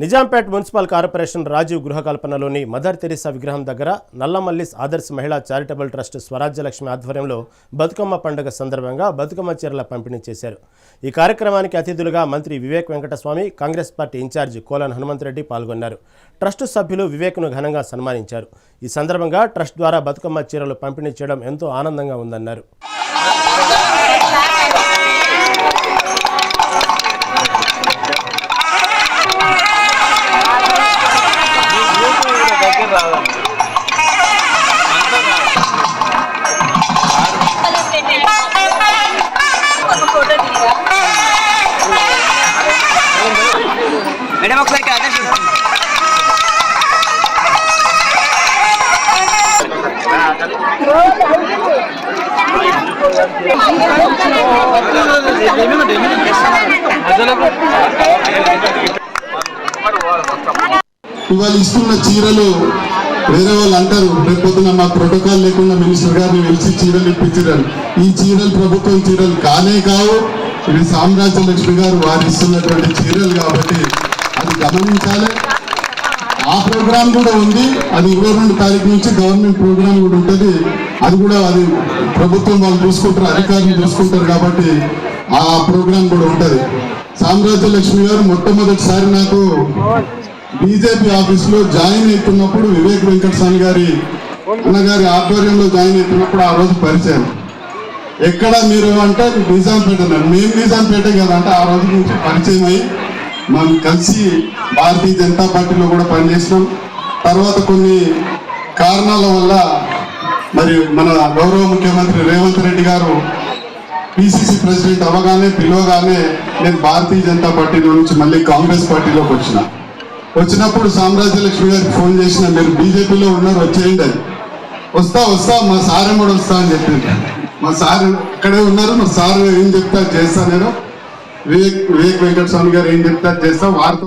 Nizampet municipal corporation Rajiv గృహకల్పనలోని Mother Teresa విగ్రహం దగ్గర నల్లమల్లిస్ ఆదర్శ మహిళా చారిటబుల్ ట్రస్ట్ స్వరాజ్యలక్ష్మి ఆధ్వర్యంలో బతుకమ్మ పండుగ సందర్భంగా బతుకమ్మ చీరల పంపిణీ చేశారు. ఈ కార్యక్రమానికి అతిథులుగా మంత్రి వివేక్ వెంకటస్వామి కాంగ్రెస్ పార్టీ ఇన్ఛార్జి కోలన్ హనుమంతరెడ్డి పాల్గొన్నారు. ట్రస్ట్ సభ్యులు వివేక్ను ఘనంగా సన్మానించారు. ఈ సందర్భంగా ట్రస్ట్ ద్వారా బతుకమ్మ చీరలు పంపిణీ చేయడం ఎంతో ఆనందంగా ఉందన్నారు. మేడం ఒకసారి. ఇవాళ ఇస్తున్న చీరలు వేరే వాళ్ళు అంటారు రేపు పొద్దున మా ప్రోటోకాల్ లేకుండా మినిస్టర్ గారిని పిలిచి చీరలు ఇప్పించారు ఈ చీరలు ప్రభుత్వం చీరలు కానే కావు. ఇవి సామ్రాజ్య లక్ష్మి గారు వారు ఇస్తున్నటువంటి చీరలు కాబట్టి అది గమనించాలి. ఆ ప్రోగ్రామ్ కూడా ఉంది. అది ఇరవై రెండు తారీఖు నుంచి గవర్నమెంట్ ప్రోగ్రామ్ కూడా ఉంటుంది. అది కూడా అది ప్రభుత్వం వాళ్ళు చూసుకుంటారు అధికారులు చూసుకుంటారు కాబట్టి ఆ ప్రోగ్రామ్ కూడా ఉంటుంది. సామ్రాజ్య లక్ష్మి గారు మొట్టమొదటిసారి నాకు బీజేపీ ఆఫీస్లో జాయిన్ అవుతున్నప్పుడు వివేక్ వెంకటస్వామి గారి అన్నగారి ఆధ్వర్యంలో జాయిన్ అవుతున్నప్పుడు ఆ రోజు పరిచయం. ఎక్కడ మీరు అంటే నిజాంపేట అన్నారు మేము నిజాంపేట కదా అంటే ఆ రోజు నుంచి పరిచయం అయ్యి మనం కలిసి భారతీయ జనతా పార్టీలో కూడా పనిచేసినాం. తర్వాత కొన్ని కారణాల వల్ల మరి మన గౌరవ ముఖ్యమంత్రి రేవంత్ రెడ్డి గారు పిసిసి ప్రెసిడెంట్ అవ్వగానే పిలవగానే నేను భారతీయ జనతా పార్టీలో నుంచి మళ్ళీ కాంగ్రెస్ పార్టీలోకి వచ్చిన. వచ్చినప్పుడు సామ్రాజ్య లక్ష్మి గారికి ఫోన్ చేసిన మీరు బీజేపీలో ఉన్నారు వచ్చేయండి అని. వస్తా వస్తా మా సార్ కూడా వస్తా అని చెప్పింది మా సార్ ఇక్కడే ఉన్నారు మా సార్ ఏం చెప్తా చేస్తా నేను. వివేక్ వివేక్ వెంకటస్వామి గారు ఏం చెప్తా చేస్తా వారితో